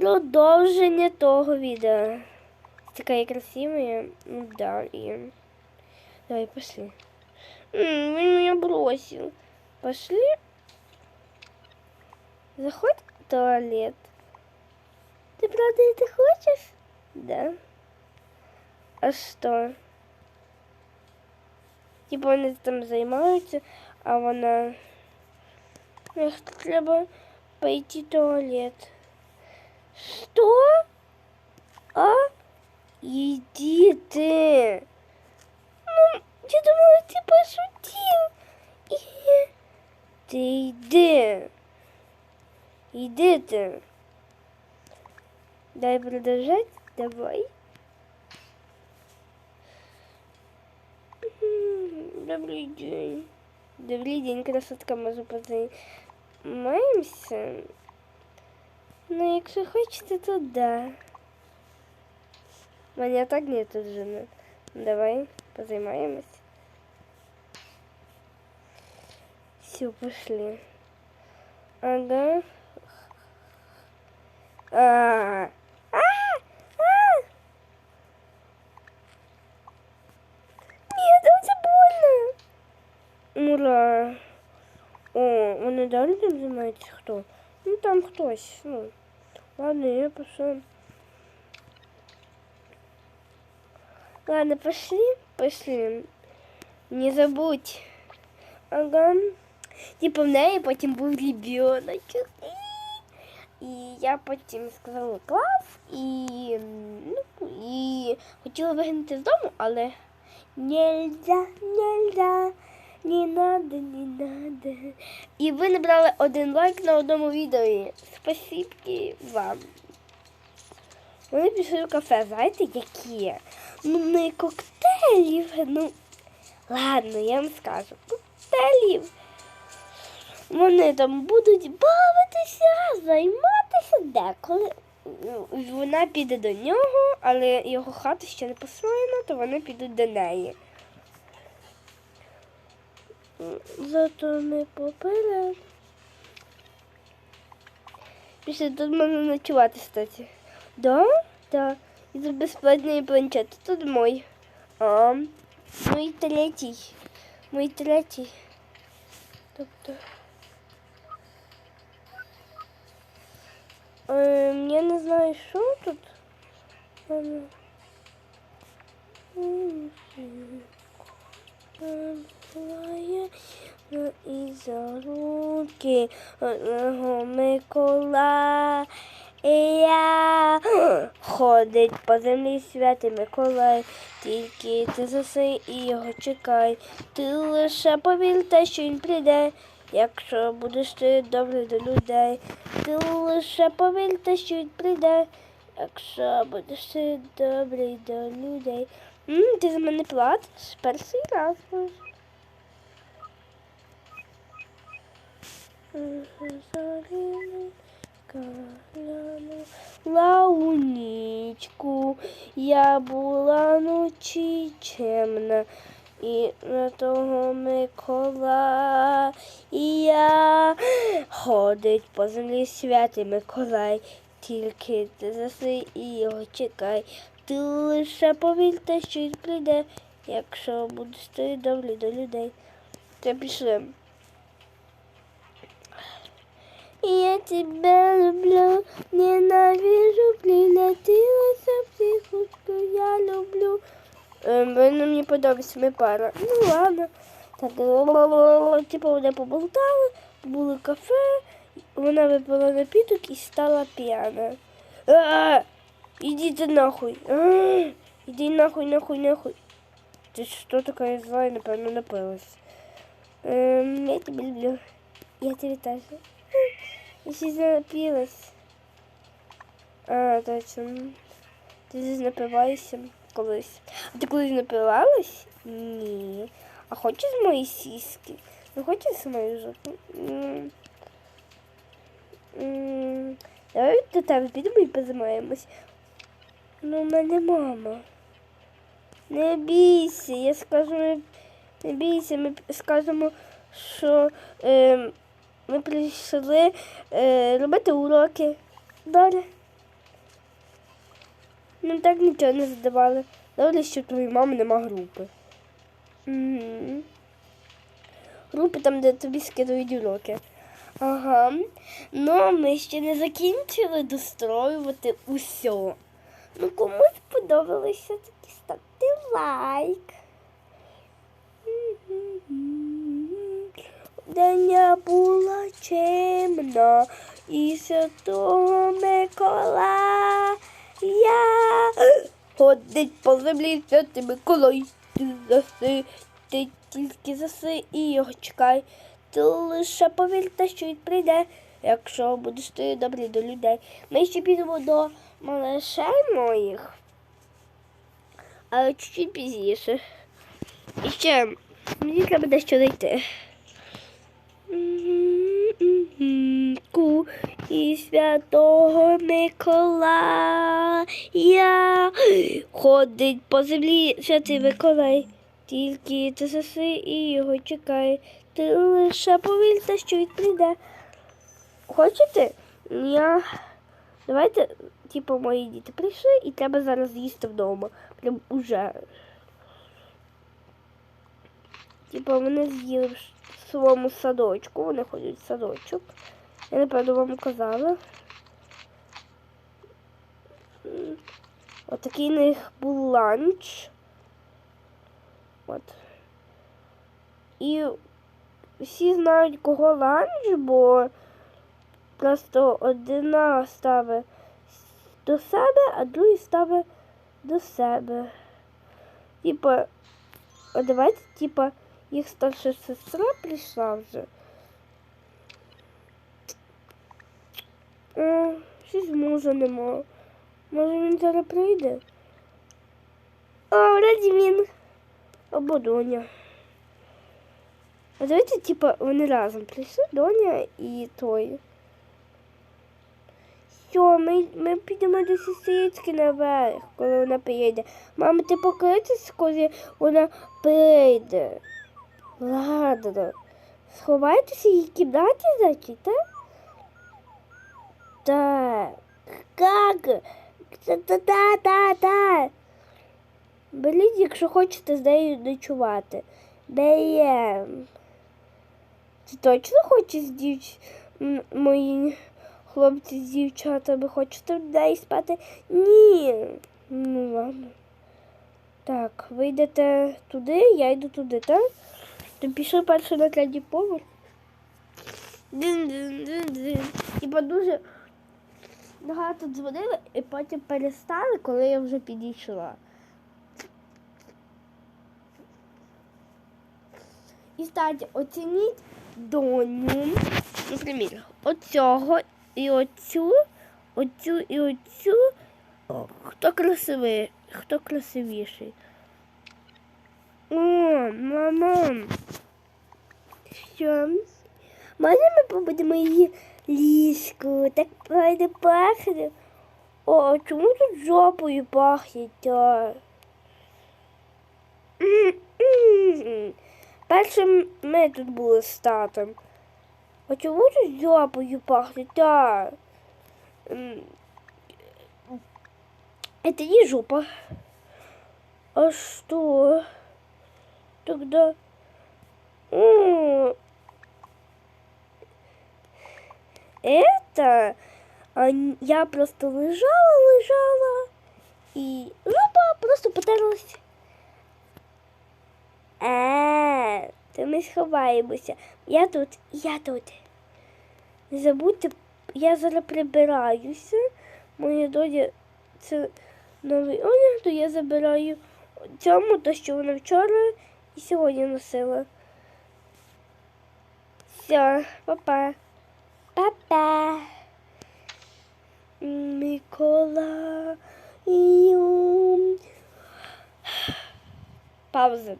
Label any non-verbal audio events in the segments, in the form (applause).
продовження того відео. Такая красивая. Ну да, и... Давай, пошли. М, Он меня бросил. Пошли. Заходь в туалет. Ты правда это хочешь? Да. А что? Типа вони там займаються, а вона. Їх треба пойти в туалет. Что? А? Иди ты. Ну, я думала, ты пошутил. И... Ты иди. Иди ты. Дай продолжать. Давай. Добрый день. Добрый день, красотка, може позаймаємося? Ну, якщо хочете, то да. Мене так нету жени. Давай позаймаємось. Все, пошли. Ага. А, а, а! Нет, это больно. Ура. О, вони далі там займаються хто? Ну там хтось. Ну. Ладно, я пошел. Ладно, пошли, пошли. Не забудь. Ага. Типа в неї потім був ребеночок. І я потім сказала клас і, ну, і хотіла вигнати з дому, але нельзя, нельзя, Не надо, не надо. І ви набрали один лайк на одному відео. Спасибо вам. Вони пішли в кафе, знаєте, які? Ну, не коктейлів, ну. Ладно, я вам скажу. Коктейлів. Вони там будуть бавитися, займатися деколи. Ну, Вона піде до нього, але його хата ще не построєна, то вони підуть до неї. Зато не поперед. Після тут можна ночувати, кстати. Да? Да. І тут безплатний планшет. Тут мой. А, мой третій. Мой третій. Тобто. Ем, я не знаю, що тут. Ладно. Миколая, І за руки одного Миколая ходить по землі святий Миколай, тільки ти засей і його чекай. Ти лише повір що він прийде, якщо будеш ти добрий до людей. Ти лише повір що він прийде, якщо будеш ти добрий до людей. М, ти за мене платиш перший раз. Лаунічку, я була ночі чемна, і на того Миколая ходить по землі святий Миколай, тільки ти заси і його чекай. Ти лише повір те, що він прийде, якщо будеш ти добрий до людей. Це пішли. Я тебя люблю, ненавижу, прилетілася психушку, я люблю. Ем, Вона мені подобається, ми пара. Ну ладно. Так, типу вони поболтали, були в кафе, вона випила напіток і стала п'яна. А, Иди ты нахуй. А, Иди нахуй, нахуй, нахуй. Ты что такая злая, напевно, напилась. Эм, я тебя люблю. Я тебя тоже. Я напилась. А, точно. Ти здесь напиваєшся колись. А ти колись напивалась? Ні. А хочеш з моєї сіськи? Не хочеш з моєї жопи? М. Давай до тебе підемо і позаймаємось. Ну, у мене мама. Не бійся, я скажу, не бійся, ми скажемо, що е, ми прийшли е, робити уроки. Добре? Ну так нічого не задавали. Добре, що твоїй мами нема групи. Угу. Групи там, де тобі скидують уроки. Ага. Ну, ми ще не закінчили достроювати усе. Ну, комусь сподобалося, тоді ставте лайк. Дня була чемна і святого Миколая. Ходить по землі святий Миколай. Ти заси, ти тільки заси і його чекай. Ти лише повірте, що він прийде, якщо будеш ти добрий до людей. Ми ще підемо до малышей моїх, але чуть-чуть пізніше. І ще мені треба дещо знайти. Ку і святого Миколая ходить по землі святий Миколай. Тільки ти заси і його чекай. Ти лише повірте, що він прийде. Хочете? Я. Давайте, типу, мої діти прийшли і треба зараз їсти вдома. Прям уже. Типу, вони з'їли своєму садочку, вони ходять в садочок. Я напевно вам казала. Отакий у них був ланч. От. І всі знають, кого ланч, бо просто одна ставить до себе, а другий ставить до себе. Типа, давайте, типа, їх старша сестра прийшла вже. О, щось мужа нема. Може він зараз прийде? О, вроді він. Або Доня. А давайте, типа, вони разом прийшли, Доня і той. Все, ми, ми підемо до сестрички наверх, коли вона приїде. Мама, ти покритись, коли вона прийде. Ладно. Сховайтеся в її кімнаті, значить, так? Так. Как? Та-та-та-та-та. Беріть, якщо хочете з нею ночувати. Берем. Ти точно хочеш дівч... мої хлопці з дівчатами хочете в неї спати? Ні. Ну ладно. Так, ви йдете туди, я йду туди, так? То пішли перше на третій поверх. Типа дуже багато дзвонили і потім перестали, коли я вже підійшла. І кстати, оцініть доню, наприклад, оцього і оцю, оцю і оцю. Хто красивий, хто красивіший? О, мама. Що? Можна ми побудемо її ліжку? Так файно пахне. О, а чому тут жопою? М-м-м. Перше ми тут були з татом. А чому тут жопою пахне? Та? Это не жопа. А что? Тогда... Это... Я просто лежала, лежала, и жопа просто потерлась. Е, то ми сховаємося. Я тут, я тут. Не забудьте, я зараз прибираюся. Моя доня це новий одяг, то я забираю цьому, то що вона вчора і сьогодні носила. Все, папа. Папа. Миколаю. Пауза.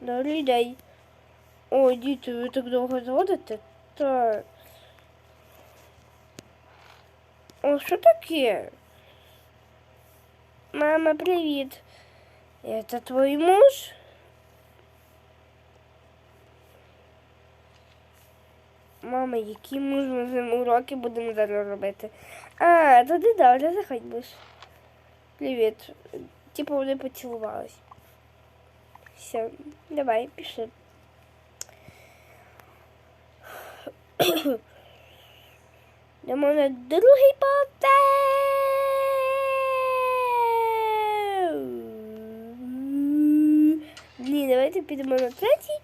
Добрий день. О, діти, ви так довго зводите? Так. О, що таке? Мама, привіт. Это твой муж? Мама, муж ми з ним уроки будемо зараз робити? А, тоді добре, заходь будеш. Привіт. Типу вони поцілувались. Все, давай, пішли. Йдемо на другий поверх. Ні, давайте підемо на третій.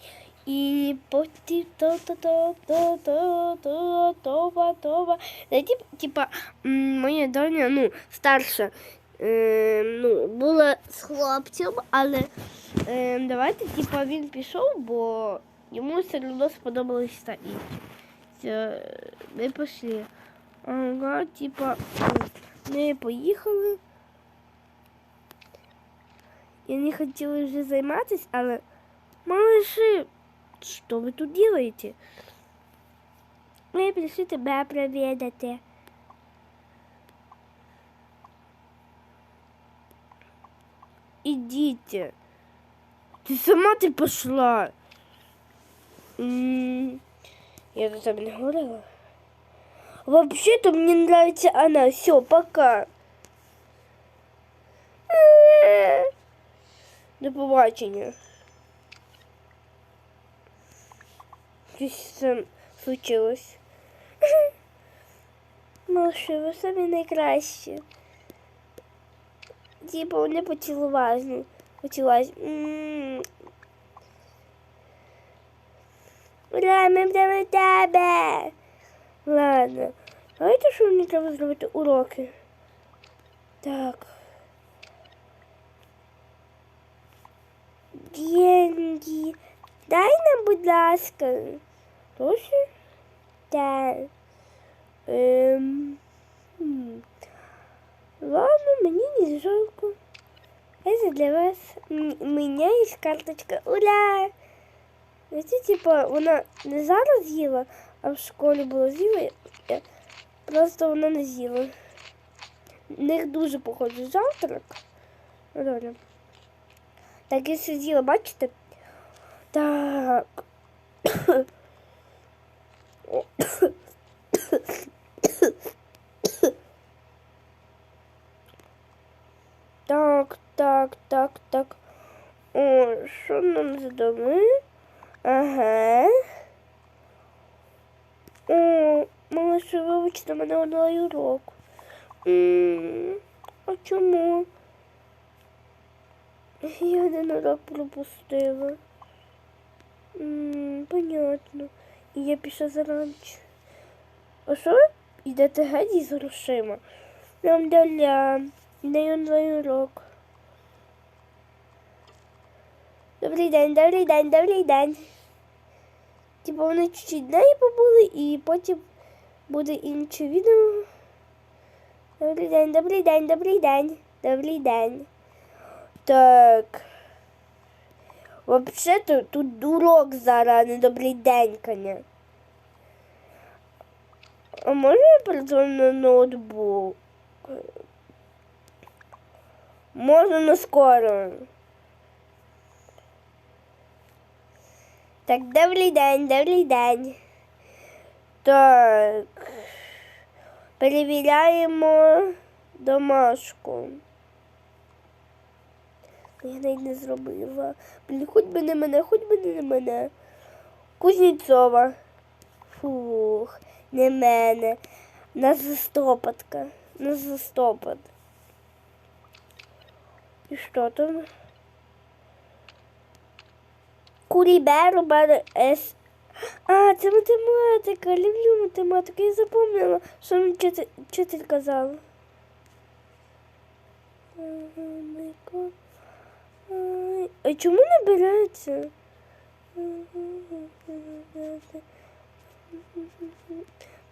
І потім то то то то то то това това. Типа моя доня, ну, старша, е, ну, була з хлопцем, але е, давайте, типа, він пішов, бо йому все одно сподобалось та інші. Ми пішли. Ага, типа, ми поїхали. Я не хотіла вже займатися, але малыши, що ви тут делаете? Ми прийшли тебе провідати. Ідіть. Ти сама ти пішла. М, Я до тебе не говорила. Вообще-то мне нравится она. Все, пока. Е, До побачення. Щось случилось. (coughs) Малыши, ви самі найкращі. Типа вони поцілувались. Поцілувались. М. Ура, ми будемо тебе. Ладно. Давайте що мені треба зробити уроки. Так. Деньги. Дай нам, будь ласка. Точно? Так. Ем. Ладно, мені не жалко. Это для вас. У меня есть карточка. Ура! Знаєте, типа, вона не зараз їла, а в школі було з'їла. Просто вона не з'їла. В них дуже похожий завтрак. Так я сиділа, бачите? Так. Так, так, так, так. О, що нам задали? Ага. О, малыше, вибачте мене онлайн урок. М, А чому? Я один урок пропустила. М, Понятно. І я пішла заранче. А що ви йдете геть із грошима? Нам даля. Не онлайн урок. Добрий день, добрий день, добрий день. Типа вони чуть-чуть неї побули і потім буде інше відео. Добрий день, добрий день, добрий день, добрий день. Так. Вообще-то тут дурок зараз, а не добрий день, коня. А може я передзвоню на ноутбук? Можна на скоро. Так, добрий день, добрий день. Так. Перевіряємо домашку. Я навіть не зробила. Блін, хоч би не мене, хоч би не мене. Кузнєцова. Фух, не мене. На листопадка. На листопад. І що там? Куріберу бере С. А, це математика. Люблю математику. Я запомнила, що мені вчитель, казав. Ага, А чому не береться?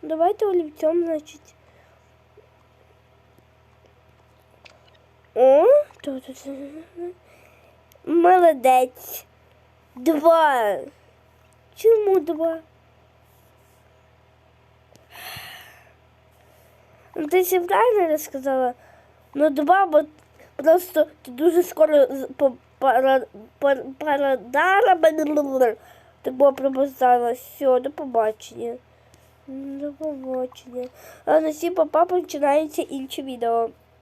Давайте олівцем, значить. О, тут. Молодець. Два. Чому два? Ти правильно розказала? Ну, два, бо просто ти дуже скоро парадара так було пропозала. Все, до побачення. До побачення. А на сім папа починається інше відео.